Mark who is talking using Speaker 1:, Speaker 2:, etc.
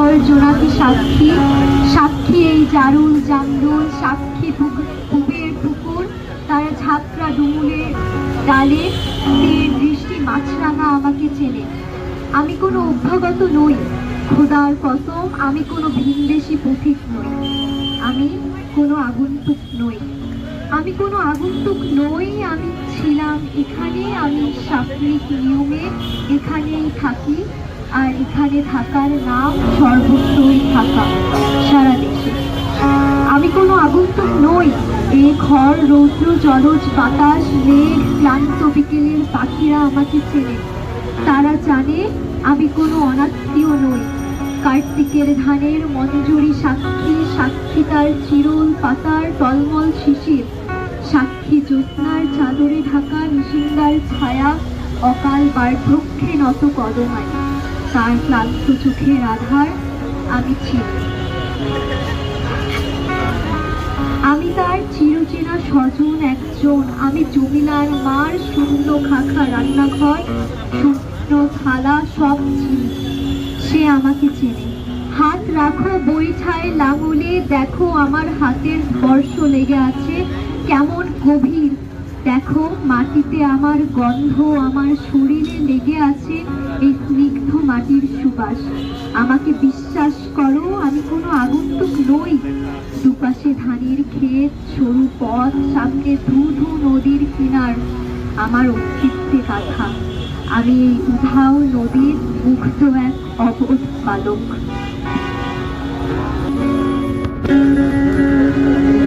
Speaker 1: চিরন্তর জোনাকি সাক্ষী। সাক্ষী এই জারুল জামরুল, সাক্ষী পুবের পুকুর তার ঝাঁকড়া ডুমুলের ডালে। দৃষ্টি, মাছরাঙা আমাকে চেনে। আমি কোনো অভ্যাগত নই, খোদার কসম, আমি কোনো ভিনদেশি পথিক নই। আমি কোনো আগন্তুক নই। আমি কোনো আগন্তুক নই, আমি ছিলাম এখানে, আমি সাপ্তাহিক নিয়মে এখানেই থাকি। আর এখানে থাকার নাম সর্বত্রই থাকা সারা দেশে। আমি কোনো আগন্তুক নই এই ঘর, রৌদ্র, জলজ বাতাস, মেঘ, ক্লান্ত বিকেলের পাখিরা আমাকে চেনে। তারা জানে আমি কোনো অনাত্মীয় নই। কার্তিকের ধানের মঞ্জুরি সাক্ষী সাক্ষী তার চিরল পাতার টলমল শিশির। সাক্ষী জ্যোৎস্নার চাদরে ঢাকা, নিশিন্দার ছায়া, অকাল বার্ধক্যে নত কদমায় তার ক্লান্ত চোখের আধার আমি চিনি আমি তার চিরচেনা স্বজন একজন। আমি জমিলার মার শূন্য খাখা রান্নাঘর, শূন্য থালা সব চিনি সে আমাকে চেনে। হাত রাখো বৈঠায় লাঙলে, দেখো আমার হাতের স্পর্শ লেগে আছে কেমন গভীর। দেখো মাটিতে আমার গন্ধ আমার শরীরে লেগে আছে এই মাটির সুবাস। আমাকে বিশ্বাস করো, আমি কোনো আগন্তুক নই। দুপাশে ধানের ক্ষেত, সরু পথ, সামনে ধু ধু নদীর কিনার। আমার অস্তিত্বে কাঁথা আমি এই উধাও নদীর মুগ্ধ এক অবোধ বালক